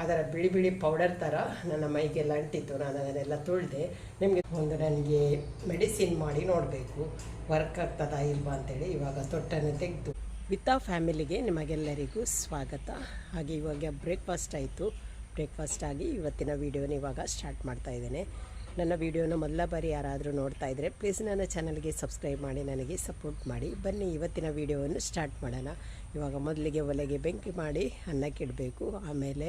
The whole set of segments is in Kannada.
ಅದರ ಬಿಳಿ ಬಿಳಿ ಪೌಡರ್ ಥರ ನನ್ನ ಮೈಗೆಲ್ಲ ಅಂಟಿತ್ತು. ನಾನು ಅದನ್ನೆಲ್ಲ ತೊಳೆದೆ ನಿಮಗೆ ಒಂದು ನನಗೆ ಮೆಡಿಸಿನ್ ಮಾಡಿ ನೋಡಬೇಕು. ವರ್ಕ್ ಆಗ್ತದಾ ಇಲ್ವಾ ಅಂತೇಳಿ ಇವಾಗ ತೊಟ್ಟನ್ನು ತೆಗೆದು ವಿತ್ ಫ್ಯಾಮಿಲಿಗೆ ನಿಮಗೆಲ್ಲರಿಗೂ ಸ್ವಾಗತ. ಹಾಗೆ ಇವಾಗ ಬ್ರೇಕ್ಫಾಸ್ಟ್ ಆಯಿತು. ಬ್ರೇಕ್ಫಾಸ್ಟ್ ಆಗಿ ಇವತ್ತಿನ ವೀಡಿಯೋನ ಇವಾಗ ಸ್ಟಾರ್ಟ್ ಮಾಡ್ತಾ ಇದ್ದೇನೆ. ನನ್ನ ವೀಡಿಯೋನ ಮೊದಲ ಬಾರಿ ಯಾರಾದರೂ ನೋಡ್ತಾ ಇದ್ದರೆ ಪ್ಲೀಸ್ ನನ್ನ ಚಾನಲ್ಗೆ ಸಬ್ಸ್ಕ್ರೈಬ್ ಮಾಡಿ, ನನಗೆ ಸಪೋರ್ಟ್ ಮಾಡಿ. ಬನ್ನಿ, ಇವತ್ತಿನ ವೀಡಿಯೋವನ್ನು ಸ್ಟಾರ್ಟ್ ಮಾಡೋಣ. ಇವಾಗ ಮೊದಲಿಗೆ ಒಲೆಗೆ ಬೆಂಕಿ ಮಾಡಿ ಅನ್ನಕ್ಕೆ ಇಡಬೇಕು ಆಮೇಲೆ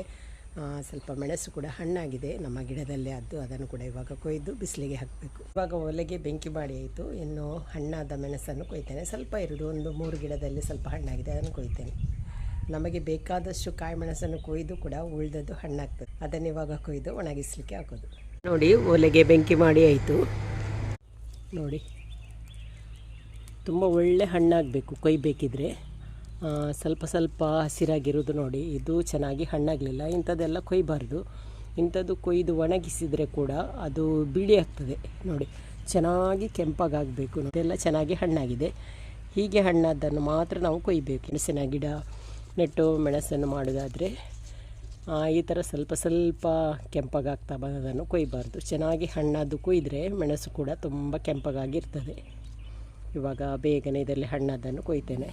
ಸ್ವಲ್ಪ ಮೆಣಸು ಕೂಡ ಹಣ್ಣಾಗಿದೆ. ನಮ್ಮ ಗಿಡದಲ್ಲೇ ಅದು ಅದನ್ನು ಕೂಡ ಇವಾಗ ಕೊಯ್ದು ಬಿಸಿಲಿಗೆ ಹಾಕಬೇಕು. ಇವಾಗ ಒಲೆಗೆ ಬೆಂಕಿ ಮಾಡಿ ಆಯಿತು. ಇನ್ನು ಹಣ್ಣಾದ ಮೆಣಸನ್ನು ಕೊಯ್ತೇನೆ. ಸ್ವಲ್ಪ ಇರೋದು ಒಂದು ಮೂರು ಗಿಡದಲ್ಲಿ ಸ್ವಲ್ಪ ಹಣ್ಣಾಗಿದೆ, ಅದನ್ನು ಕೊಯ್ತೇನೆ. ನಮಗೆ ಬೇಕಾದಷ್ಟು ಕಾಯಿ ಮೆಣಸನ್ನು ಕೊಯ್ದು ಕೂಡ ಉಳಿದದ್ದು ಹಣ್ಣಾಗ್ತದೆ. ಅದನ್ನು ಇವಾಗ ಕೊಯ್ದು ಒಣಗಿಸಲಿಕ್ಕೆ ಹಾಕೋದು. ನೋಡಿ, ಒಲೆಗೆ ಬೆಂಕಿ ಮಾಡಿ ಆಯಿತು. ನೋಡಿ, ತುಂಬ ಒಳ್ಳೆ ಹಣ್ಣಾಗಬೇಕು. ಕೊಯ್ಬೇಕಿದ್ರೆ. ಸ್ವಲ್ಪ ಸ್ವಲ್ಪ ಹಸಿರಾಗಿರೋದು ನೋಡಿ. ಇದು ಚೆನ್ನಾಗಿ ಹಣ್ಣಾಗಲಿಲ್ಲ. ಇಂಥದ್ದೆಲ್ಲ ಕೊಯ್ಬಾರ್ದು. ಇಂಥದ್ದು ಕೊಯ್ದು ಒಣಗಿಸಿದರೆ ಕೂಡ ಅದು ಬಿಳಿ ಆಗ್ತದೆ ನೋಡಿ. ಚೆನ್ನಾಗಿ ಕೆಂಪಾಗಬೇಕು ಇದೆಲ್ಲ ಚೆನ್ನಾಗಿ ಹಣ್ಣಾಗಿದೆ. ಹೀಗೆ ಹಣ್ಣಾದ್ದನ್ನು ಮಾತ್ರ ನಾವು ಕೊಯ್ಬೇಕು. ಮೆಣಸಿನ ಗಿಡ, ನೆಟ್ಟು ಮೆಣಸನ್ನು ಮಾಡೋದಾದರೆ ಈ ಥರ ಸ್ವಲ್ಪ ಸ್ವಲ್ಪ ಕೆಂಪಗಾಗ್ತಾ ಬಂದದನ್ನು ಕೊಯ್ಬಾರ್ದು. ಚೆನ್ನಾಗಿ ಹಣ್ಣಾದ್ದು ಕೊಯ್ದರೆ ಮೆಣಸು ಕೂಡ ತುಂಬ ಕೆಂಪಗಾಗಿರ್ತದೆ ಇವಾಗ ಬೇಗನೆ ಇದರಲ್ಲಿ ಹಣ್ಣಾದನ್ನು ಕೊಯ್ತೇನೆ.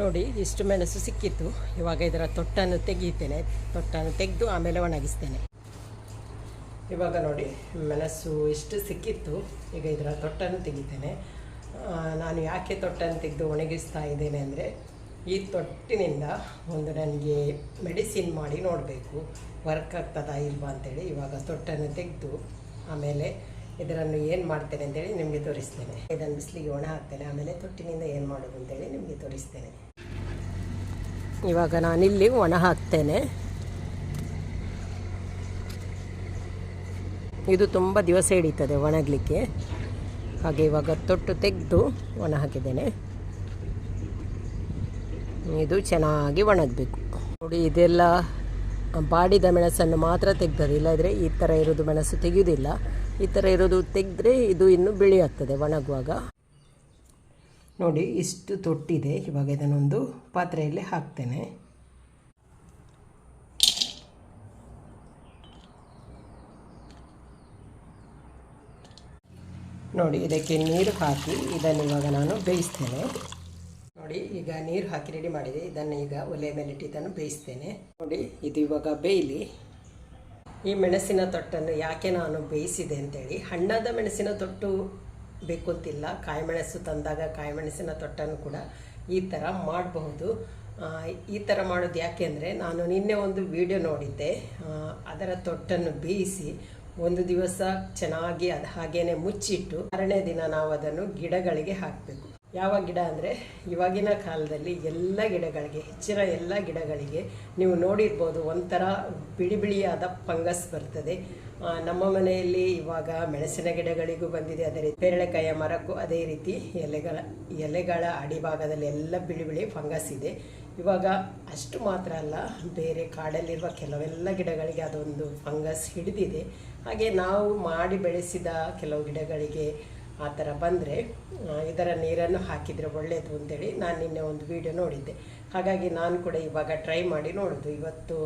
ನೋಡಿ ಇಷ್ಟು ಮೆಣಸು ಸಿಕ್ಕಿತ್ತು. ಇವಾಗ ಇದರ ತೊಟ್ಟನ್ನು ತೆಗೀತೇನೆ ತೊಟ್ಟನ್ನು ತೆಗೆದು ಆಮೇಲೆ ಒಣಗಿಸ್ತೇನೆ. ಇವಾಗ ನೋಡಿ, ಮೆಣಸು ಇಷ್ಟು ಸಿಕ್ಕಿತ್ತು. ಈಗ ಇದರ ತೊಟ್ಟನ್ನು ತೆಗಿತೇನೆ ನಾನು ಯಾಕೆ ತೊಟ್ಟನ್ನು ತೆಗೆದು ಒಣಗಿಸ್ತಾ ಇದ್ದೇನೆ ಅಂದರೆ, ಈ ತೊಟ್ಟಿನಿಂದ ಒಂದು ನನಗೆ ಮೆಡಿಸಿನ್ ಮಾಡಿ ನೋಡಬೇಕು. ವರ್ಕ್ ಆಗ್ತದಾ ಇಲ್ವಾ ಅಂತೇಳಿ ಇವಾಗ ತೊಟ್ಟನ್ನು ತೆಗೆದು ಆಮೇಲೆ ಇದರನ್ನು ಏನು ಮಾಡ್ತೇನೆ ಅಂತೇಳಿ ನಿಮಗೆ ತೋರಿಸ್ತೇನೆ. ಇದನ್ನು ಬಿಸಿಲಿಗೆ ಒಣ ಹಾಕ್ತೇನೆ, ಆಮೇಲೆ ತೊಟ್ಟಿನಿಂದ ಏನು ಮಾಡೋದು ಅಂತೇಳಿ ನಿಮಗೆ ತೋರಿಸ್ತೇನೆ. ಇವಾಗ ನಾನಿಲ್ಲಿ ಒಣ ಹಾಕ್ತೇನೆ. ಇದು ತುಂಬ ದಿವಸ ಹಿಡಿತದೆ ಒಣಗಲಿಕ್ಕೆ. ಹಾಗೆ ಇವಾಗ ತೊಟ್ಟು ತೆಗೆದು ಒಣ ಹಾಕಿದ್ದೇನೆ. ಇದು ಚೆನ್ನಾಗಿ ಒಣಗಬೇಕು. ನೋಡಿ, ಇದೆಲ್ಲ ಬಾಡಿದ ಮೆಣಸನ್ನು ಮಾತ್ರ ತೆಗ್ದದು ಇಲ್ಲದ್ರೆ ಈ ಥರ ಇರೋದು ಮೆಣಸು ತೆಗೆಯುವುದಿಲ್ಲ. ಈ ಥರ ಇರೋದು ತೆಗೆದ್ರೆ ಇದು ಇನ್ನು ಬಿಳಿ ಆಗ್ತದೆ ಒಣಗುವಾಗ. ನೋಡಿ, ಇಷ್ಟು ತೊಟ್ಟಿದೆ. ಇವಾಗ ಇದನ್ನೊಂದು ಪಾತ್ರೆಯಲ್ಲಿ ಹಾಕ್ತೇನೆ. ನೋಡಿ, ಇದಕ್ಕೆ ನೀರು ಹಾಕಿ ಇದನ್ನು ಇವಾಗ ನಾನು ಬೇಯಿಸ್ತೇನೆ. ನೋಡಿ, ಈಗ ನೀರು ಹಾಕಿ ರೆಡಿ ಮಾಡಿದೆ. ಇದನ್ನು ಈಗ ಒಲೆ ಮೇಲೆ ಇಟ್ಟು ಇದನ್ನು ಬೇಯಿಸ್ತೇನೆ. ನೋಡಿ, ಇದು ಇವಾಗ ಬೇಯಲಿ. ಈ ಮೆಣಸಿನ ತೊಟ್ಟನ್ನು ಯಾಕೆ ನಾನು ಬೇಯಿಸಿದೆ ಅಂತೇಳಿ, ಹಣ್ಣಾದ ಮೆಣಸಿನ ತೊಟ್ಟು ಬೇಕು ಅಂತಿಲ್ಲ. ಕಾಯಿ ಮೆಣಸು ತಂದಾಗ ಕಾಯಿ ಮೆಣಸಿನ ತೊಟ್ಟನ್ನು ಕೂಡ ಈ ಥರ ಮಾಡಬಹುದು. ಈ ಥರ ಮಾಡೋದು ಯಾಕೆ ಅಂದರೆ, ನಾನು ನಿನ್ನೆ ಒಂದು ವಿಡಿಯೋ ನೋಡಿದ್ದೆ. ಅದರ ತೊಟ್ಟನ್ನು ಬೇಯಿಸಿ ಒಂದು ದಿವಸ ಚೆನ್ನಾಗಿ ಅದು ಹಾಗೇನೆ ಮುಚ್ಚಿಟ್ಟು ಮಾರನೇ ದಿನ ನಾವು ಅದನ್ನು ಗಿಡಗಳಿಗೆ ಹಾಕಬೇಕು. ಯಾವ ಗಿಡ ಅಂದರೆ ಇವಾಗಿನ ಕಾಲದಲ್ಲಿ ಎಲ್ಲ ಗಿಡಗಳಿಗೆ, ಹೆಚ್ಚಿನ ಎಲ್ಲ ಗಿಡಗಳಿಗೆ ನೀವು ನೋಡಿರ್ಬೋದು ಒಂಥರ ಬಿಳಿ ಬಿಳಿಯಾದ ಫಂಗಸ್ ಬರ್ತದೆ. ನಮ್ಮ ಮನೆಯಲ್ಲಿ ಇವಾಗ ಮೆಣಸಿನ ಗಿಡಗಳಿಗೂ ಬಂದಿದೆ. ಅದೇ ರೀತಿ ಪೇರಳೆಕಾಯಿಯ ಮರಕ್ಕೂ ಅದೇ ರೀತಿ ಎಲೆಗಳ ಎಲೆಗಳ ಅಡಿಭಾಗದಲ್ಲಿ ಎಲ್ಲ ಬಿಳಿ ಬಿಳಿ ಫಂಗಸ್ ಇದೆ. ಇವಾಗ ಅಷ್ಟು ಮಾತ್ರ ಅಲ್ಲ, ಬೇರೆ ಕಾಡಲ್ಲಿರುವ ಕೆಲವೆಲ್ಲ ಗಿಡಗಳಿಗೆ ಅದೊಂದು ಫಂಗಸ್ ಹಿಡಿದಿದೆ. ಹಾಗೆ ನಾವು ಮಾಡಿ ಬೆಳೆಸಿದ ಕೆಲವು ಗಿಡಗಳಿಗೆ ಆ ಥರ ಬಂದರೆ ಇದರ ನೀರನ್ನು ಹಾಕಿದರೆ ಒಳ್ಳೆಯದು ಅಂತೇಳಿ ನಾನು ನಿನ್ನೆ ಒಂದು ವಿಡಿಯೋ ನೋಡಿದ್ದೆ. ಹಾಗಾಗಿ ನಾನು ಕೂಡ ಇವಾಗ ಟ್ರೈ ಮಾಡಿ ನೋಡೋದು. ಇವತ್ತು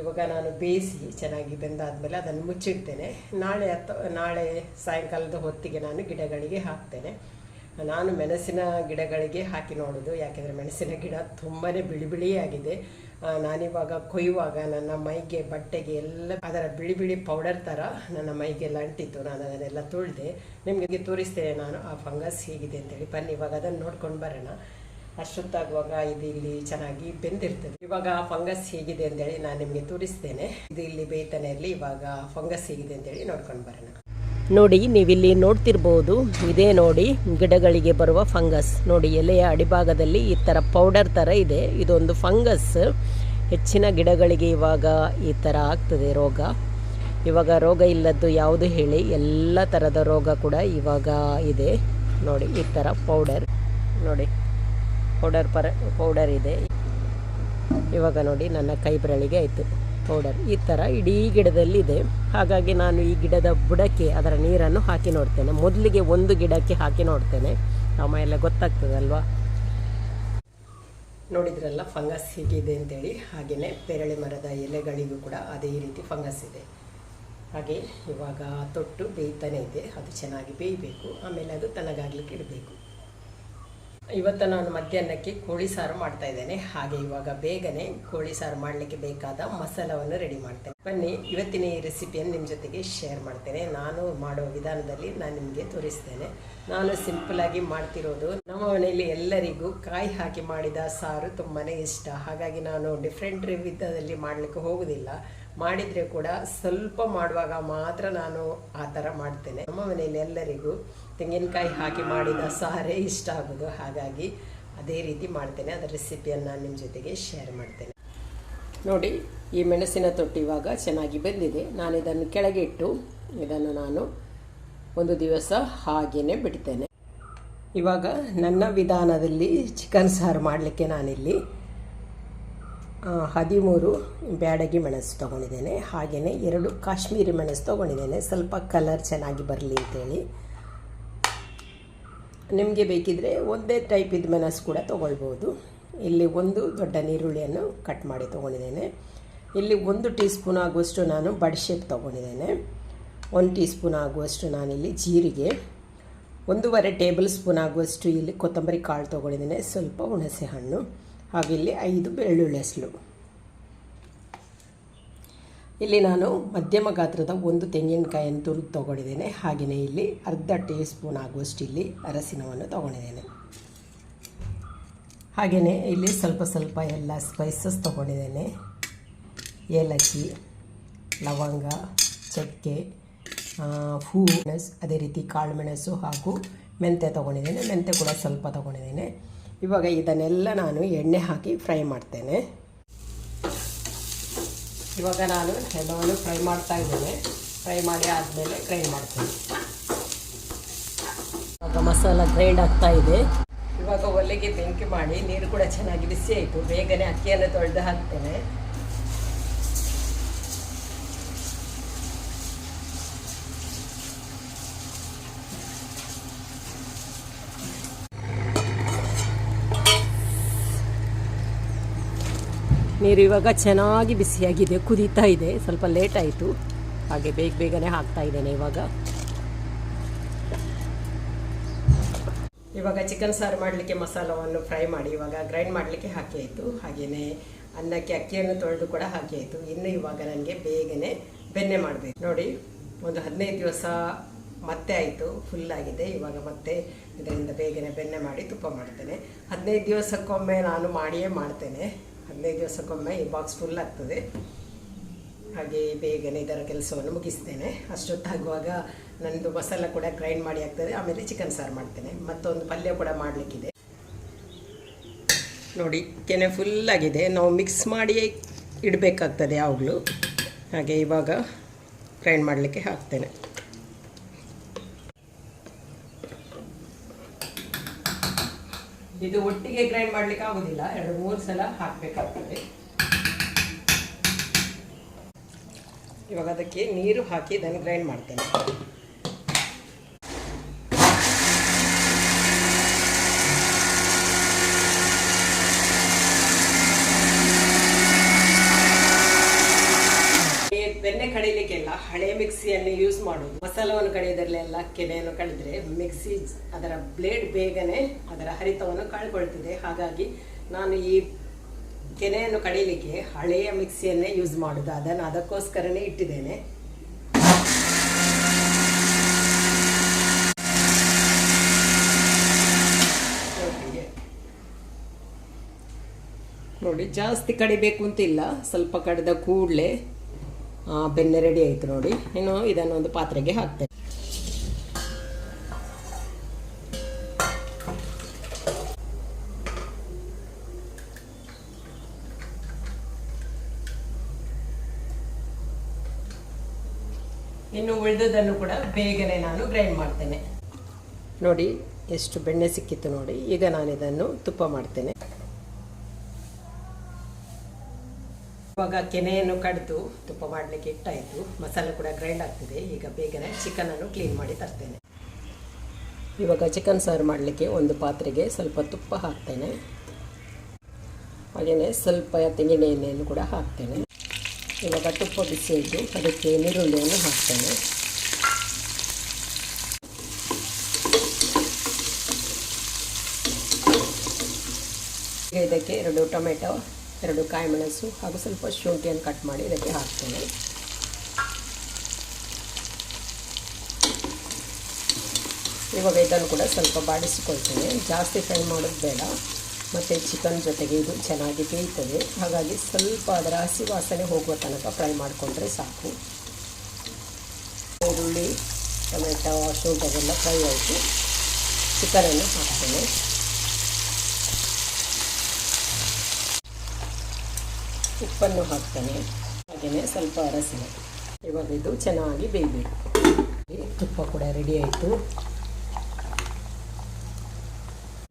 ಇವಾಗ ನಾನು ಬೇಯಿಸಿ ಚೆನ್ನಾಗಿ ಬೆಂದಾದಮೇಲೆ ಅದನ್ನು ಮುಚ್ಚಿಡ್ತೇನೆ. ನಾಳೆ ಅಥವಾ ನಾಳೆ ಸಾಯಂಕಾಲದ ಹೊತ್ತಿಗೆ ನಾನು ಗಿಡಗಳಿಗೆ ಹಾಕ್ತೇನೆ. ನಾನು ಮೆಣಸಿನ ಗಿಡಗಳಿಗೆ ಹಾಕಿ ನೋಡೋದು. ಯಾಕೆಂದರೆ ಮೆಣಸಿನ ಗಿಡ ತುಂಬಾ ಬಿಳಿ ಬಿಳಿಯಾಗಿದೆ. ನಾನಿವಾಗ ಕೊಯ್ಯುವಾಗ ನನ್ನ ಮೈಗೆ, ಬಟ್ಟೆಗೆ ಎಲ್ಲ ಅದರ ಬಿಳಿ ಬಿಳಿ ಪೌಡರ್ ಥರ ನನ್ನ ಮೈಗೆಲ್ಲ ಅಂಟಿತ್ತು. ನಾನು ಅದನ್ನೆಲ್ಲ ತುಳಿದೆ, ನಿಮಗೆ ತೋರಿಸ್ತೇನೆ ನಾನು ಆ ಫಂಗಸ್ ಹೇಗಿದೆ ಅಂತೇಳಿ. ಬನ್ನಿ, ಇವಾಗ ಅದನ್ನು ನೋಡ್ಕೊಂಡು ಬರೋಣ. ಅಷ್ಟೊತ್ತಾಗುವಾಗ ಇದು ಇಲ್ಲಿ ಚೆನ್ನಾಗಿ ಬೆಂದಿರ್ತದೆ. ಇವಾಗ ಆ ಫಂಗಸ್ ಹೇಗಿದೆ ಅಂತೇಳಿ ನಾನು ನಿಮಗೆ ತೋರಿಸ್ತೇನೆ. ಇದು ಇಲ್ಲಿ ಬೇಯ್ತಾನೆ ಇರಲಿ ಇವಾಗ ಫಂಗಸ್ ಹೇಗಿದೆ ಅಂತೇಳಿ ನೋಡ್ಕೊಂಡು ಬರೋಣ. ನೋಡಿ, ನೀವಿಲ್ಲಿ ನೋಡ್ತಿರ್ಬೋದು, ಇದೇ ನೋಡಿ, ಗಿಡಗಳಿಗೆ ಬರುವ ಫಂಗಸ್. ನೋಡಿ, ಎಲೆಯ ಅಡಿಭಾಗದಲ್ಲಿ ಈ ಥರ ಪೌಡರ್ ಥರ ಇದೆ. ಇದೊಂದು ಫಂಗಸ್. ಹೆಚ್ಚಿನ ಗಿಡಗಳಿಗೆ ಇವಾಗ ಈ ಥರ ಆಗ್ತದೆ ರೋಗ. ಇವಾಗ ರೋಗ ಇಲ್ಲದ್ದು ಯಾವುದು ಹೇಳಿ, ಎಲ್ಲ ಥರದ ರೋಗ ಕೂಡ ಇವಾಗ ಇದೆ. ನೋಡಿ, ಈ ಥರ ಪೌಡರ್. ನೋಡಿ, ಪೌಡರ್ ಪರ, ಪೌಡರ್ ಇದೆ. ಇವಾಗ ನೋಡಿ, ನನ್ನ ಕೈ ಬೆರಳಿಗೆ ಆಯಿತು. ಪೌಡರ್ ಈ ಥರ ಇಡೀ ಗಿಡದಲ್ಲಿದೆ. ಹಾಗಾಗಿ ನಾನು ಈ ಗಿಡದ ಬುಡಕ್ಕೆ ಅದರ ನೀರನ್ನು ಹಾಕಿ ನೋಡ್ತೇನೆ. ಮೊದಲಿಗೆ ಒಂದು ಗಿಡಕ್ಕೆ ಹಾಕಿ ನೋಡ್ತೇನೆ. ಎಲ್ಲ ಗೊತ್ತಾಗ್ತದಲ್ವಾ? ನೋಡಿದ್ರಲ್ಲ, ಫಂಗಸ್ ಹೀಗಿದೆ ಅಂತೇಳಿ. ಹಾಗೆಯೇ ಪೇರಳೆ ಮರದ ಎಲೆಗಳಿಗೂ ಕೂಡ ಅದೇ ರೀತಿ ಫಂಗಸ್ ಇದೆ. ಹಾಗೆ ಇವಾಗ ತೊಟ್ಟು ಬೇಯ್ತಾನೆ ಇದೆ. ಅದು ಚೆನ್ನಾಗಿ ಬೇಯಬೇಕು. ಆಮೇಲೆ ಅದು ತನಗಾಗ್ಲಿಕ್ಕೆ ಇಡಬೇಕು. ಇವತ್ತು ನಾನು ಮಧ್ಯಾಹ್ನಕ್ಕೆ ಕೋಳಿ ಸಾರು ಮಾಡ್ತಾ ಇದ್ದೇನೆ. ಹಾಗೆ ಇವಾಗ ಬೇಗನೆ ಕೋಳಿ ಸಾರು ಮಾಡಲಿಕ್ಕೆ ಬೇಕಾದ ಮಸಾಲವನ್ನು ರೆಡಿ ಮಾಡ್ತೇನೆ. ಬನ್ನಿ, ಇವತ್ತಿನ ಈ ರೆಸಿಪಿಯನ್ನು ನಿಮ್ಮ ಜೊತೆಗೆ ಶೇರ್ ಮಾಡ್ತೇನೆ. ನಾನು ಮಾಡೋ ವಿಧಾನದಲ್ಲಿ ನಾನು ನಿಮಗೆ ತೋರಿಸ್ತೇನೆ. ನಾನು ಸಿಂಪಲ್ ಆಗಿ ಮಾಡ್ತಿರೋದು ನಮ್ಮ ಮನೆಯಲ್ಲಿ ಎಲ್ಲರಿಗೂ ಕಾಯಿ ಹಾಕಿ ಮಾಡಿದ ಸಾರು ತುಂಬಾ ಇಷ್ಟ. ಹಾಗಾಗಿ ನಾನು ಡಿಫ್ರೆಂಟ್ ವಿಧದಲ್ಲಿ ಮಾಡಲಿಕ್ಕೆ ಹೋಗುವುದಿಲ್ಲ ಮಾಡಿದರೆ ಕೂಡ ಸ್ವಲ್ಪ ಮಾಡುವಾಗ ಮಾತ್ರ ನಾನು ಆ ಥರ ಮಾಡ್ತೇನೆ. ನಮ್ಮ ಮನೆಯಲ್ಲಿ ಎಲ್ಲರಿಗೂ ತೆಂಗಿನಕಾಯಿ ಹಾಕಿ ಮಾಡಿದ ಸಾರೇ ಇಷ್ಟ ಆಗೋದು. ಹಾಗಾಗಿ ಅದೇ ರೀತಿ ಮಾಡ್ತೇನೆ. ಅದರ ರೆಸಿಪಿಯನ್ನು ನಾನು ನಿಮ್ಮ ಜೊತೆಗೆ ಶೇರ್ ಮಾಡ್ತೇನೆ. ನೋಡಿ, ಈ ಮೆಣಸಿನ ತೊಟ್ಟಿ ಇವಾಗ ಚೆನ್ನಾಗಿ ಬೆಂದಿದೆ. ನಾನು ಇದನ್ನು ಕೆಳಗೆ ಇಟ್ಟು ಇದನ್ನು ನಾನು ಒಂದು ದಿವಸ ಹಾಗೇನೆ ಬಿಡ್ತೇನೆ. ಇವಾಗ ನನ್ನ ವಿಧಾನದಲ್ಲಿ ಚಿಕನ್ ಸಾರು ಮಾಡಲಿಕ್ಕೆ ನಾನಿಲ್ಲಿ ಹದಿಮೂರು ಬ್ಯಾಡಗಿ ಮೆಣಸು ತೊಗೊಂಡಿದ್ದೇನೆ. ಹಾಗೆಯೇ ಎರಡು ಕಾಶ್ಮೀರಿ ಮೆಣಸು ತೊಗೊಂಡಿದ್ದೇನೆ. ಸ್ವಲ್ಪ ಕಲರ್ ಚೆನ್ನಾಗಿ ಬರಲಿ ಅಂತೇಳಿ. ನಿಮಗೆ ಬೇಕಿದ್ರೆ ಒಂದೇ ಟೈಪ್ ಇದ್ದ ಮೆಣಸು ಕೂಡ ತೊಗೊಳ್ಬೋದು. ಇಲ್ಲಿ ಒಂದು ದೊಡ್ಡ ನೀರುಳ್ಳಿಯನ್ನು ಕಟ್ ಮಾಡಿ ತೊಗೊಂಡಿದ್ದೇನೆ. ಇಲ್ಲಿ ಒಂದು ಟೀ ಸ್ಪೂನ್ ಆಗುವಷ್ಟು ನಾನು ಬಡ್ಶೇಪ್ ತೊಗೊಂಡಿದ್ದೇನೆ. ಒಂದು ಟೀ ಸ್ಪೂನ್ ಆಗುವಷ್ಟು ನಾನಿಲ್ಲಿ ಜೀರಿಗೆ. ಒಂದೂವರೆ ಟೇಬಲ್ ಸ್ಪೂನ್ ಆಗುವಷ್ಟು ಇಲ್ಲಿ ಕೊತ್ತಂಬರಿ ಕಾಳು ತೊಗೊಂಡಿದ್ದೇನೆ. ಸ್ವಲ್ಪ ಹುಣಸೆ ಹಣ್ಣು ಹಾಗೆ ಇಲ್ಲಿ ಐದು ಬೆಳ್ಳುಳ್ಳಿ ಹೆಸಳು. ಇಲ್ಲಿ ನಾನು ಮಧ್ಯಮ ಗಾತ್ರದ ಒಂದು ತೆಂಗಿನಕಾಯಿಯನ್ನು ತುರಿದು ತೊಗೊಂಡಿದ್ದೇನೆ. ಹಾಗೆಯೇ ಇಲ್ಲಿ ಅರ್ಧ ಟೀ ಸ್ಪೂನ್ ಆಗುವಷ್ಟು ಇಲ್ಲಿ ಅರಸಿನವನ್ನು ತೊಗೊಂಡಿದ್ದೇನೆ. ಹಾಗೆಯೇ ಇಲ್ಲಿ ಸ್ವಲ್ಪ ಸ್ವಲ್ಪ ಎಲ್ಲ ಸ್ಪೈಸಸ್ ತೊಗೊಂಡಿದ್ದೇನೆ. ಏಲಕ್ಕಿ, ಲವಂಗ, ಚಕ್ಕೆ ಹೂ, ಮೆಣಸು, ಅದೇ ರೀತಿ ಕಾಳು ಮೆಣಸು ಹಾಗೂ ಮೆಂತ್ಯ ತೊಗೊಂಡಿದ್ದೇನೆ. ಮೆಂತ್ಯ ಕೂಡ ಸ್ವಲ್ಪ ತೊಗೊಂಡಿದ್ದೇನೆ. ಇವಾಗ ಇದನ್ನೆಲ್ಲ ನಾನು ಎಣ್ಣೆ ಹಾಕಿ ಫ್ರೈ ಮಾಡ್ತೇನೆ. ಇವಾಗ ನಾನು ಎಲ್ಲವನ್ನು ಫ್ರೈ ಮಾಡ್ತಾ ಇದ್ದೇನೆ. ಫ್ರೈ ಮಾಡಿ ಆದಮೇಲೆ ಗ್ರೈಂಡ್ ಮಾಡ್ತೀನಿ. ಇವಾಗ ಮಸಾಲ ಗ್ರೈಂಡ್ ಆಗ್ತಾ ಇದೆ. ಇವಾಗ ಒಲೆಗೆ ಬೆಂಕಿ ಮಾಡಿ ನೀರು ಕೂಡ ಚೆನ್ನಾಗಿ ಬಿಸಿ ಆಯಿತು. ಬೇಗನೆ ಅಕ್ಕಿಯನ್ನು ತೊಳೆದು ಹಾಕ್ತೇನೆ. ನೀರು ಇವಾಗ ಚೆನ್ನಾಗಿ ಬಿಸಿಯಾಗಿದೆ, ಕುದೀತಾ ಇದೆ. ಸ್ವಲ್ಪ ಲೇಟ್ ಆಯಿತು. ಹಾಗೆ ಬೇಗ ಬೇಗನೆ ಹಾಕ್ತಾ ಇದ್ದೇನೆ ಇವಾಗ. ಇವಾಗ ಚಿಕನ್ ಸಾರು ಮಾಡಲಿಕ್ಕೆ ಮಸಾಲವನ್ನು ಫ್ರೈ ಮಾಡಿ, ಇವಾಗ ಗ್ರೈಂಡ್ ಮಾಡಲಿಕ್ಕೆ ಹಾಕಿ ಆಯಿತು. ಹಾಗೆಯೇ ಅನ್ನಕ್ಕೆ ಅಕ್ಕಿಯನ್ನು ತೊಳೆದು ಕೂಡ ಹಾಕಿ ಆಯಿತು. ಇನ್ನು ಇವಾಗ ನನಗೆ ಬೇಗನೆ ಬೆನ್ನೆ ಮಾಡಬೇಕು. ನೋಡಿ, ಒಂದು ಹದಿನೈದು ದಿವಸ ಮತ್ತೆ ಆಯಿತು ಫುಲ್ ಆಗಿದೆ. ಇವಾಗ ಮತ್ತೆ ಇದರಿಂದ ಬೇಗನೆ ಬೆನ್ನೆ ಮಾಡಿ ತುಪ್ಪ ಮಾಡ್ತೇನೆ. ಹದಿನೈದು ದಿವಸಕ್ಕೊಮ್ಮೆ ನಾನು ಮಾಡಿಯೇ ಮಾಡ್ತೇನೆ. ಹದಿನೈದು ದಿವಸಕ್ಕೊಮ್ಮೆ ಈ ಬಾಕ್ಸ್ ಫುಲ್ ಆಗ್ತದೆ. ಹಾಗೆ ಬೇಗನೆ ಇದರ ಕೆಲಸವನ್ನು ಮುಗಿಸ್ತೇನೆ. ಅಷ್ಟೊತ್ತಾಗುವಾಗ ನನ್ನದು ಮಸಾಲ ಕೂಡ ಗ್ರೈಂಡ್ ಮಾಡಿ ಆಗ್ತದೆ. ಆಮೇಲೆ ಚಿಕನ್ ಸಾರು ಮಾಡ್ತೇನೆ. ಮತ್ತೊಂದು ಪಲ್ಯ ಕೂಡ ಮಾಡಲಿಕ್ಕಿದೆ. ನೋಡಿ, ಕೆನೆ ಆಗಿದೆ. ನಾವು ಮಿಕ್ಸ್ ಮಾಡಿ ಇಡಬೇಕಾಗ್ತದೆ ಯಾವಾಗಲೂ. ಹಾಗೆ ಇವಾಗ ಗ್ರೈಂಡ್ ಮಾಡಲಿಕ್ಕೆ ಹಾಕ್ತೇನೆ. ಇದು ಒಟ್ಟಿಗೆ ಗ್ರೈಂಡ್ ಮಾಡ್ಲಿಕ್ಕೆ ಆಗುದಿಲ್ಲ, ಎರಡು ಮೂರು ಸಲ ಹಾಕಬೇಕಾಗ್ತದೆ. ಇವಾಗ ಅದಕ್ಕೆ ನೀರು ಹಾಕಿ ಇದನ್ನು ಗ್ರೈಂಡ್ ಮಾಡ್ತೇನೆ ಈ ಬೆಣ್ಣೆ ಕಡಿಲಿಕ್ಕೆಲ್ಲ ಹಳೆ ಮಿಕ್ಸಿಯನ್ನು ಯೂಸ್ ಮಾಡೋದು. ಮಸಾಲವನ್ನು ಕಡಿಯೋದ್ರಲ್ಲೆಲ್ಲ ಕೆನೆಯನ್ನು ಕಳೆದ್ರೆ ಮಿಕ್ಸಿ ಅದರ ಬ್ಲೇಡ್ ಬೇಗನೆ ಅದರ ಹರಿತವನ್ನು ಕಳ್ಕೊಳ್ತದೆ ಹಾಗಾಗಿ ನಾನು ಈ ಕೆನೆಯನ್ನು ಕಡಿಲಿಕ್ಕೆ ಹಳೆಯ ಮಿಕ್ಸಿಯನ್ನೇ ಯೂಸ್ ಮಾಡೋದು. ಅದನ್ನು ಅದಕ್ಕೋಸ್ಕರನೇ ಇಟ್ಟಿದ್ದೇನೆ. ನೋಡಿ ಜಾಸ್ತಿ ಕಡಿಬೇಕು ಅಂತಿಲ್ಲ. ಸ್ವಲ್ಪ ಕಡಿದ ಕೂಡಲೇ ಬೆಣ್ಣೆ ರೆಡಿ ಆಯಿತು ನೋಡಿ. ಇನ್ನು ಇದನ್ನು ಒಂದು ಪಾತ್ರೆಗೆ ಹಾಕ್ತೇನೆ. ಇನ್ನು ಉಳಿದದನ್ನು ಕೂಡ ಬೇಗನೆ ನಾನು ಗ್ರೈಂಡ್ ಮಾಡ್ತೇನೆ. ನೋಡಿ ಎಷ್ಟು ಬೆಣ್ಣೆ ಸಿಕ್ಕಿತ್ತು ನೋಡಿ. ಈಗ ನಾನು ಇದನ್ನು ತುಪ್ಪ ಮಾಡ್ತೇನೆ. ಇವಾಗ ಕೆನೆಯನ್ನು ಕಡಿದು ತುಪ್ಪ ಮಾಡಲಿಕ್ಕೆ ಇಟ್ಟಾಯಿತು. ಮಸಾಲೆ ಕೂಡ ಗ್ರೈಂಡ್ ಆಗ್ತಿದೆ. ಈಗ ಬೇಗನೆ ಚಿಕನನ್ನು ಕ್ಲೀನ್ ಮಾಡಿ ತರ್ತೇನೆ. ಇವಾಗ ಚಿಕನ್ ಸಾರು ಮಾಡಲಿಕ್ಕೆ ಒಂದು ಪಾತ್ರೆಗೆ ಸ್ವಲ್ಪ ತುಪ್ಪ ಹಾಕ್ತೇನೆ. ಹಾಗೆಯೇ ಸ್ವಲ್ಪ ತೆಂಗಿನ ಎಣ್ಣೆಯನ್ನು ಕೂಡ ಹಾಕ್ತೇನೆ. ಇವಾಗ ತುಪ್ಪ ಬಿಸಿ ಇದ್ದು ಅದಕ್ಕೆ ನೀರುಳ್ಳಿಯನ್ನು ಹಾಕ್ತೇನೆ. ಇದಕ್ಕೆ ಎರಡು ಟೊಮೆಟೊ ಎರಡು ಕಾಯಿಮೆಣಸು ಹಾಗೂ ಸ್ವಲ್ಪ ಶುಂಠಿಯನ್ನು ಕಟ್ ಮಾಡಿ ಇದಕ್ಕೆ ಹಾಕ್ತೇನೆ. ಇವಾಗ ಇದನ್ನು ಕೂಡ ಸ್ವಲ್ಪ ಬಾಡಿಸಿಕೊಳ್ತೇನೆ. ಜಾಸ್ತಿ ಫ್ರೈ ಮಾಡೋದು ಬೇಡ. ಮತ್ತು ಚಿಕನ್ ಜೊತೆಗೆ ಇದು ಚೆನ್ನಾಗಿ ಬೇಯ್ತದೆ. ಹಾಗಾಗಿ ಸ್ವಲ್ಪ ಅದರ ಹಸಿ ವಾಸನೆ ಹೋಗುವ ತನಕ ಫ್ರೈ ಮಾಡಿಕೊಂಡ್ರೆ ಸಾಕು. ಈರುಳ್ಳಿ, ಟೊಮೆಟೊ ಶುಂಠಿಗೆಲ್ಲ ಫ್ರೈ ಆಯಿತು. ಚಿಕನನ್ನು ಹಾಕ್ತೇನೆ. ಉಪ್ಪನ್ನು ಹಾಕ್ತೇನೆ. ಹಾಗೆಯೇ ಸ್ವಲ್ಪ ಅರಸಿನ ಇವಾಗ ಇದು ಚೆನ್ನಾಗಿ ಬೇಯಬೇಕು. ತುಪ್ಪ ಕೂಡ ರೆಡಿ ಆಯಿತು.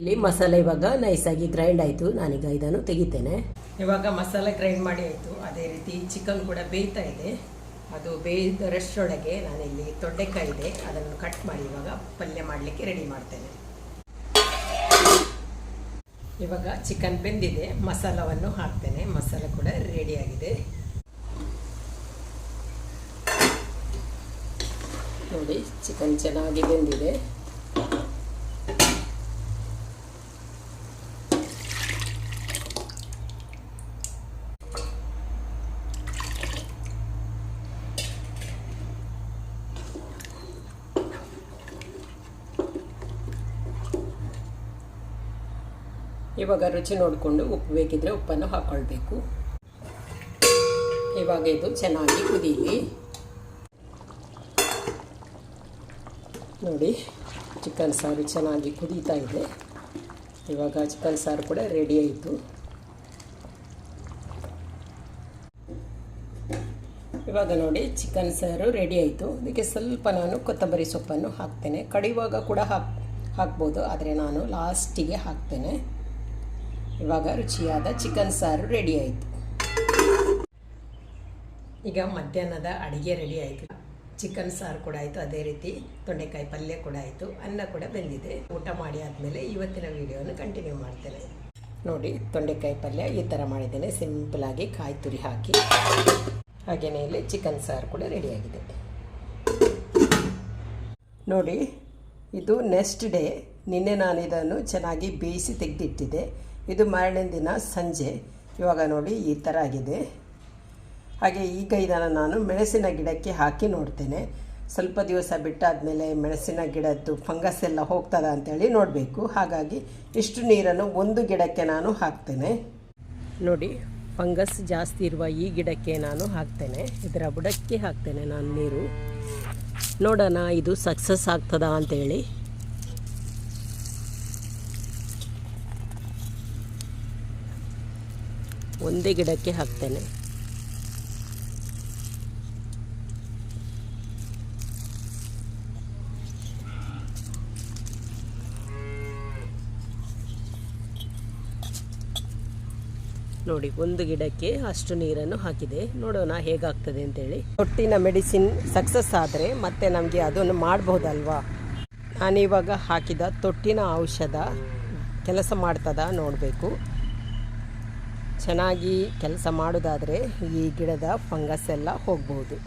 ಇಲ್ಲಿ ಮಸಾಲೆ ಇವಾಗ ನೈಸಾಗಿ ಗ್ರೈಂಡ್ ಆಯಿತು. ನಾನೀಗ ಇದನ್ನು ತೆಗಿತೇನೆ. ಇವಾಗ ಮಸಾಲೆ ಗ್ರೈಂಡ್ ಮಾಡಿ ಆಯಿತು. ಅದೇ ರೀತಿ ಚಿಕನ್ ಕೂಡ ಬೇಯ್ತಾ ಇದೆ. ಅದು ಬೇಯ್ದರಷ್ಟರೊಳಗೆ ನಾನಿಲ್ಲಿ ತೊಂಡೆಕಾಯಿ ಇದೆ. ಅದನ್ನು ಕಟ್ ಮಾಡಿ ಇವಾಗ ಪಲ್ಯ ಮಾಡಲಿಕ್ಕೆ ರೆಡಿ ಮಾಡ್ತೇನೆ. ಇವಾಗ ಚಿಕನ್ ಬೆಂದಿದೆ ಮಸಾಲವನ್ನು ಹಾಕ್ತೇನೆ. ಮಸಾಲ ಕೂಡ ರೆಡಿಯಾಗಿದೆ ನೋಡಿ ಚಿಕನ್ ಚೆನ್ನಾಗಿ ಬೆಂದಿದೆ. ಇವಾಗ ರುಚಿ ನೋಡಿಕೊಂಡು ಉಪ್ಪು ಬೇಕಿದ್ರೆ ಉಪ್ಪನ್ನು ಹಾಕ್ಕೊಳ್ಬೇಕು ಇವಾಗ ಇದು ಚೆನ್ನಾಗಿ ಕುದೀಲಿ. ನೋಡಿ, ಚಿಕನ್ ಸಾರು ಚೆನ್ನಾಗಿ ಕುದೀತಾ ಇದೆ. ಇವಾಗ ಚಿಕನ್ ಸಾರು ಕೂಡ ರೆಡಿ ಆಯಿತು. ಇವಾಗ ನೋಡಿ, ಚಿಕನ್ ಸಾರು ರೆಡಿ ಆಯಿತು. ಅದಕ್ಕೆ ಸ್ವಲ್ಪ ನಾನು ಕೊತ್ತಂಬರಿ ಸೊಪ್ಪನ್ನು ಹಾಕ್ತೇನೆ. ಕಡಿಯುವಾಗ ಕೂಡ ಹಾಕ್, ಹಾಕ್ಬೋದು, ಆದರೆ ನಾನು ಲಾಸ್ಟಿಗೆ ಹಾಕ್ತೇನೆ. ಇವಾಗ ರುಚಿಯಾದ ಚಿಕನ್ ಸಾರು ರೆಡಿ ಆಯಿತು. ಈಗ ಮಧ್ಯಾಹ್ನದ ಅಡುಗೆ ರೆಡಿ ಆಯಿತು. ಚಿಕನ್ ಸಾರು ಕೂಡ ಆಯಿತು, ಅದೇ ರೀತಿ ತೊಂಡೆಕಾಯಿ ಪಲ್ಯ ಕೂಡ ಆಯಿತು, ಅನ್ನ ಕೂಡ ಬೆಂದಿದೆ. ಊಟ ಮಾಡಿ ಆದಮೇಲೆ ಇವತ್ತಿನ ವೀಡಿಯೋನ ಕಂಟಿನ್ಯೂ ಮಾಡ್ತೇನೆ. ನೋಡಿ, ತೊಂಡೆಕಾಯಿ ಪಲ್ಯ ಈ ಥರ ಮಾಡಿದ್ದೇನೆ. ಸಿಂಪಲಾಗಿ ಕಾಯಿ ತುರಿ ಹಾಕಿ. ಹಾಗೆಯೇ ಇಲ್ಲಿ ಚಿಕನ್ ಸಾರು ಕೂಡ ರೆಡಿಯಾಗಿದೆ ನೋಡಿ, ಇದು ನೆಕ್ಸ್ಟ್ ಡೇ ನಿನ್ನೆ ನಾನು ಇದನ್ನು ಚೆನ್ನಾಗಿ ಬೇಯಿಸಿ ತೆಗೆದಿಟ್ಟಿದ್ದೆ. ಇದು ಮಾರನೇ ದಿನ ಸಂಜೆ. ಇವಾಗ ನೋಡಿ ಈ ಥರ ಆಗಿದೆ. ಹಾಗೆ ಈಗ ಇದನ್ನು ನಾನು ಮೆಣಸಿನ ಗಿಡಕ್ಕೆ ಹಾಕಿ ನೋಡ್ತೇನೆ. ಸ್ವಲ್ಪ ದಿವಸ ಬಿಟ್ಟಾದಮೇಲೆ ಮೆಣಸಿನ ಗಿಡದ್ದು ಫಂಗಸ್ ಎಲ್ಲ ಹೋಗ್ತದ ಅಂತೇಳಿ ನೋಡಬೇಕು. ಹಾಗಾಗಿ ಇಷ್ಟು ನೀರನ್ನು ಒಂದು ಗಿಡಕ್ಕೆ ನಾನು ಹಾಕ್ತೇನೆ. ನೋಡಿ, ಫಂಗಸ್ ಜಾಸ್ತಿ ಇರುವ ಈ ಗಿಡಕ್ಕೆ ನಾನು ಹಾಕ್ತೇನೆ. ಇದರ ಬುಡಕ್ಕೆ ಹಾಕ್ತೇನೆ ನಾನು ನೀರು. ನೋಡೋಣ, ಇದು ಸಕ್ಸಸ್ ಆಗ್ತದಾ ಅಂತೇಳಿ. ಒಂದೇ ಗಿಡಕ್ಕೆ ಹಾಕ್ತೇನೆ. ನೋಡಿ, ಒಂದು ಗಿಡಕ್ಕೆ ಅಷ್ಟು ನೀರನ್ನು ಹಾಕಿದೆ. ನೋಡೋಣ ಹೇಗಾಗ್ತದೆ ಅಂತೇಳಿ. ಹೊಟ್ಟಿನ ಮೆಡಿಸಿನ್ ಸಕ್ಸಸ್ ಆದರೆ ಮತ್ತೆ ನಮಗೆ ಅದನ್ನು ಮಾಡಬಹುದಲ್ವಾ ನಾನಿವಾಗ ಹಾಕಿದ ತೊಟ್ಟಿನ ಔಷಧ ಕೆಲಸ ಮಾಡ್ತದ ನೋಡಬೇಕು. ಚೆನ್ನಾಗಿ ಕೆಲಸ ಮಾಡೋದಾದರೆ ಈ ಗಿಡದ ಫಂಗಸ್ ಎಲ್ಲ ಹೋಗ್ಬೋದು.